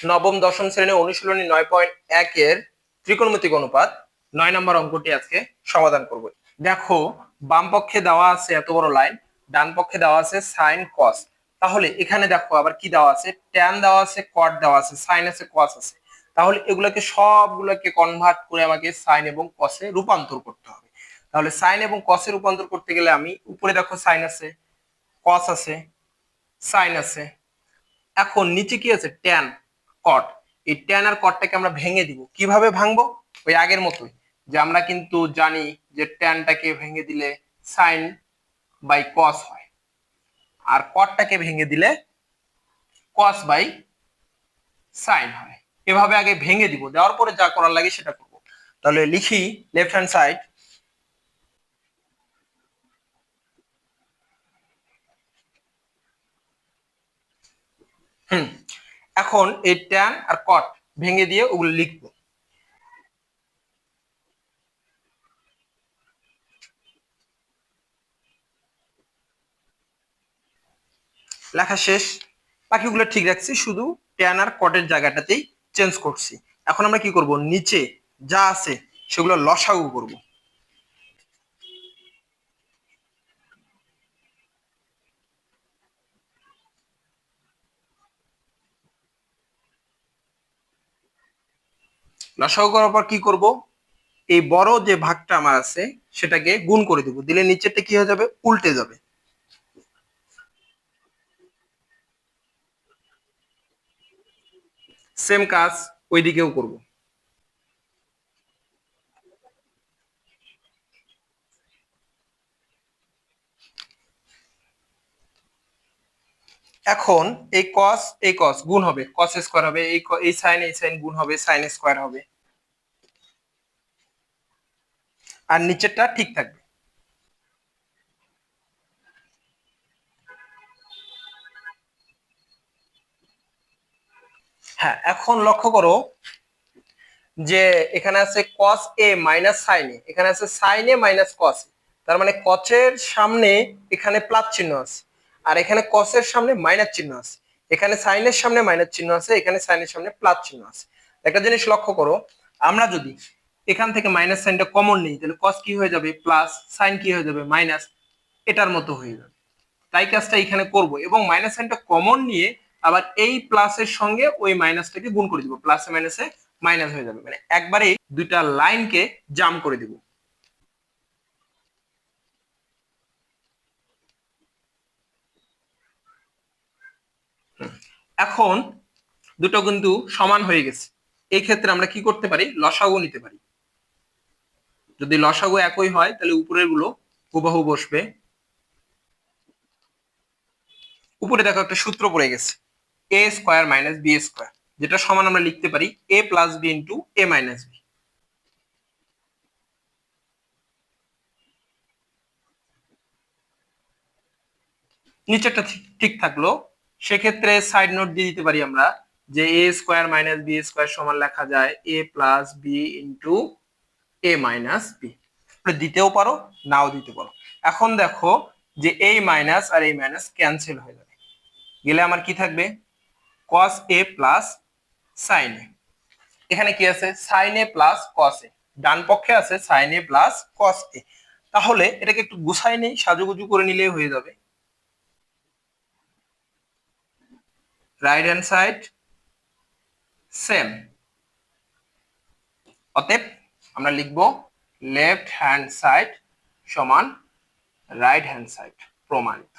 নবম, দশম শ্রেণি অনুশীলনী নয় পয়েন্ট একের ত্রিকোণমিতিক অনুপাত। নয় নম্বর অঙ্কটি আজকে সমাধান করব। দেখো, বাম পক্ষে দেওয়া আছে এত বড় লাইন, ডান পক্ষে দেওয়া আছে সাইন কস তাহলে এখানে দেখো আবার কি দেওয়া আছে? ট্যান দেওয়া আছে কট দেওয়া আছে সাইন আছে কস আছে। তাহলে এগুলোকে সবগুলোকে কনভার্ট করে আমাকে সাইন এবং কসে রূপান্তর করতে হবে। তাহলে সাইন এবং কসে রূপান্তর করতে গেলে আমি উপরে দেখো সাইন আছে কস আছে সাইন আছে। এখন নিচে কি আছে? ট্যান কট এই ট্যান আর কটটাকে আমরা ভেঙে দিব। কীভাবে ভাঙবো? ওই আগের মতোই, যে আমরা কিন্তু জানি যে ট্যানটাকে ভেঙে দিলে সাইন বাই কস হয়। আর কটটাকে ভেঙে দিলে কস বাই সাইন হয়। এভাবে আগে ভেঙে দিব, দেওয়ার পরে যা করার লাগে সেটা করব। তাহলে লিখি লেফট হ্যান্ড সাইড হুম এখন এই ট্যান আর কট ভেঙে দিয়ে ওগুলো লিখব। লেখা শেষ। বাকিগুলো ঠিক রাখছি, শুধু ট্যান আর কটের জায়গাটাতেই চেঞ্জ করছি। এখন আমরা কি করব? নিচে যা আছে সেগুলো লসাগু করব। লসাগু করার পর কি করব? এই বড় যে ভাগটা আমার আছে, সেটাকে গুণ করে দেব। দিলে নিচেরটা কি হয়ে যাবে? উল্টে যাবে। সেম কাজ ওইদিকেও করব করব। এখন এই কস এই কস গুণ হবে। কস স্কোয়ার হবে, এই এই সাইন এই সাইন গুণ হবে সাইন স্কোয়ার হবে। আর নিচেরটা ঠিক থাকবে। হ্যাঁ এখন লক্ষ্য করো যে এখানে আছে কস এ মাইনাস সাইন এ এখানে আছে সাইন এ মাইনাস কস তার মানে কচের সামনে এখানে প্লাস চিহ্ন আছে। আর এখানে কসের সামনে মাইনাস চিহ্ন আছে। এখানে সাইনের সামনে মাইনাস চিহ্ন আছে, এখানে সাইনের সামনে প্লাস চিহ্ন আছে। একটা জিনিস লক্ষ্য করো, আমরা যদি এখান থেকে মাইনাস সাইনটা কমন নেই, তাহলে কস কি হয়ে যাবে? প্লাস সাইন কি হয়ে যাবে? মাইনাস এটার মতো হয়ে যাবে। তাই কাজটা এখানে করব। এবং মাইনাস সাইনটা কমন নিয়ে আবার এই প্লাসের সঙ্গে ওই মাইনাসটাকে গুণ করে দিব। প্লাসে মাইনাসে মাইনাস হয়ে যাবে। মানে একবারে দুইটা লাইনকে জাম করে দিব। এখন দুটো কিন্তু সমান হয়ে গেছে। এই ক্ষেত্রে আমরা কি করতে পারি? লসাগু নিতে পারি। যদি লসাগু একই হয়, তাহলে উপরেরগুলো হুবাহু বসবে। উপরে দেখো একটা সূত্র পড়ে গেছে। A square minus b square যেটা সমান আমরা লিখতে পারি a plus b into a minus b নিচেরটা ঠিক থাকল। সেক্ষেত্রে সাইড নোট দিয়ে দিতে পারি আমরা যে a square minus b square সমান লেখা যায় a plus b into a minus b দিতেও পারো, নাও দিতে পারো। এখন দেখো যে এই মাইনাস আর এই মাইনাস ক্যান্সেল হয়ে যাবে। গেলে আমার কি থাকবে? কস এ প্লাস সাইন এ এখানে কি আছে? সাইন এ প্লাস কস এ ডান পক্ষে আছে সাইন এ প্লাস কস এ তাহলে এটাকে একটু গুছাই নেই, সাজুগুজু করে নিলেই হয়ে যাবে। রাইট হ্যান্ড সাইড সেম অতএব আমরা লিখব লেফট হ্যান্ড সাইড সমান রাইট হ্যান্ড সাইড প্রমাণিত।